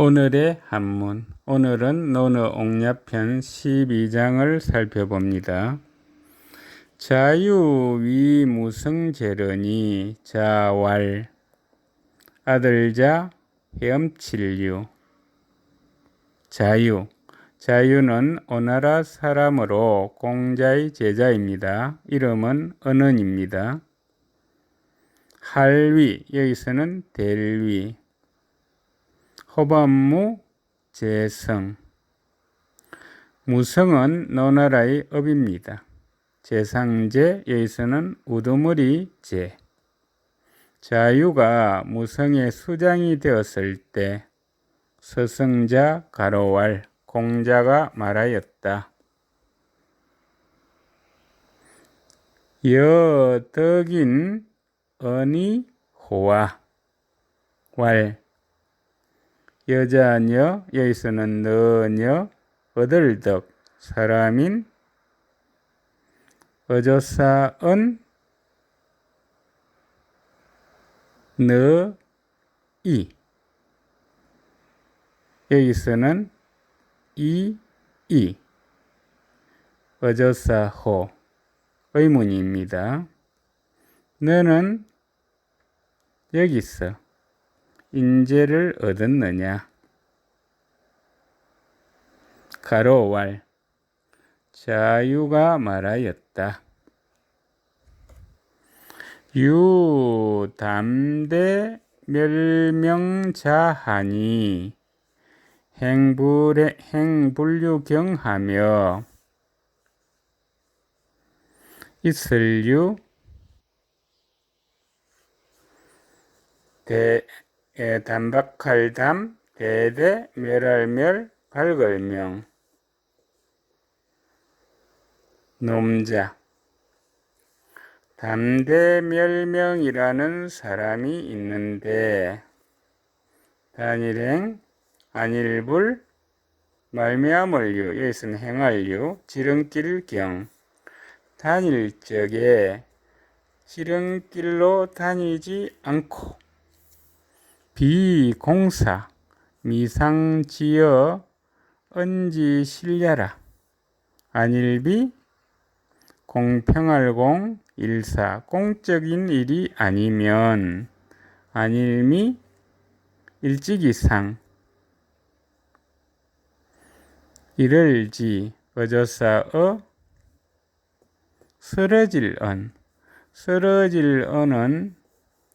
오늘의 한문. 오늘은 논어 옥야편 12장을 살펴봅니다. 자유 위 무성재련이 자왈 아들자 헤엄칠류 자유 자유는 오나라 사람으로 공자의 제자입니다. 이름은 은은입니다. 할위 여기서는 델위 호반무 재성 무성은 노나라의 업입니다. 재상제 여기서는 우두머리 제 자유가 무성의 수장이 되었을 때 서성자 가로왈 공자가 말하였다. 여덕인 언이 호와 왈 여자녀 여기서는 너녀 어들덕 사람인 어조사은 너이 여기서는 이 이 어조사호 의문입니다. 너는 여기서 인재를 얻었느냐? 가로왈 자유가 말하였다. 유 담대 멸명자하니 행불에 행불유경하며 있을유 대 예, 담박할담 대대 멸할멸 발걸명. 놈자. 담대멸명이라는 사람이 있는데 단일행 안일불 말미암을유 여기서는 행할유 지름길경. 단일적에 지름길로 다니지 않고 비공사 미상지어 언지 실려라. 안일비 공평할공 일사 공적인 일이 아니면 안일미 일찍이상. 이를지 어저사어 쓰러질 언. 쓰러질 언은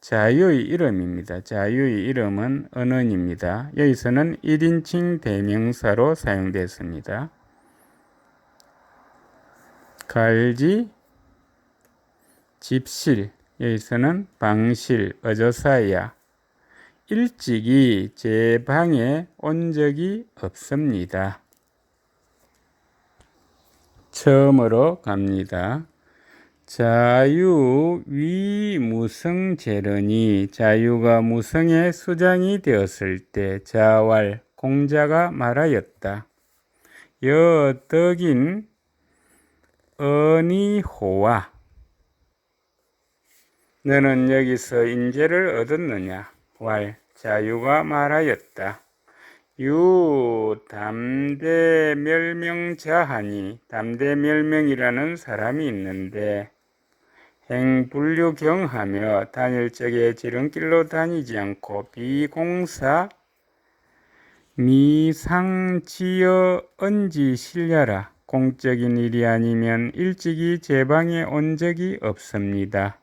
자유의 이름입니다. 자유의 이름은 언언입니다. 여기서는 1인칭 대명사로 사용됐습니다. 갈지, 집실, 여기서는 방실, 어조사야. 일찍이 제 방에 온 적이 없습니다. 처음으로 갑니다. 자유 위 무성 재련이 자유가 무성의 수장이 되었을 때 자왈 공자가 말하였다. 여덕인 언이호와 너는 여기서 인재를 얻었느냐? 왈 자유가 말하였다. 유 담대 멸명자하니 담대 멸명이라는 사람이 있는데 행불류경하며 적에 지름길로 다니지 않고 비공사 미상지어 언지 실려라 공적인 일이 아니면 일찍이 제 방에 온 적이 없습니다.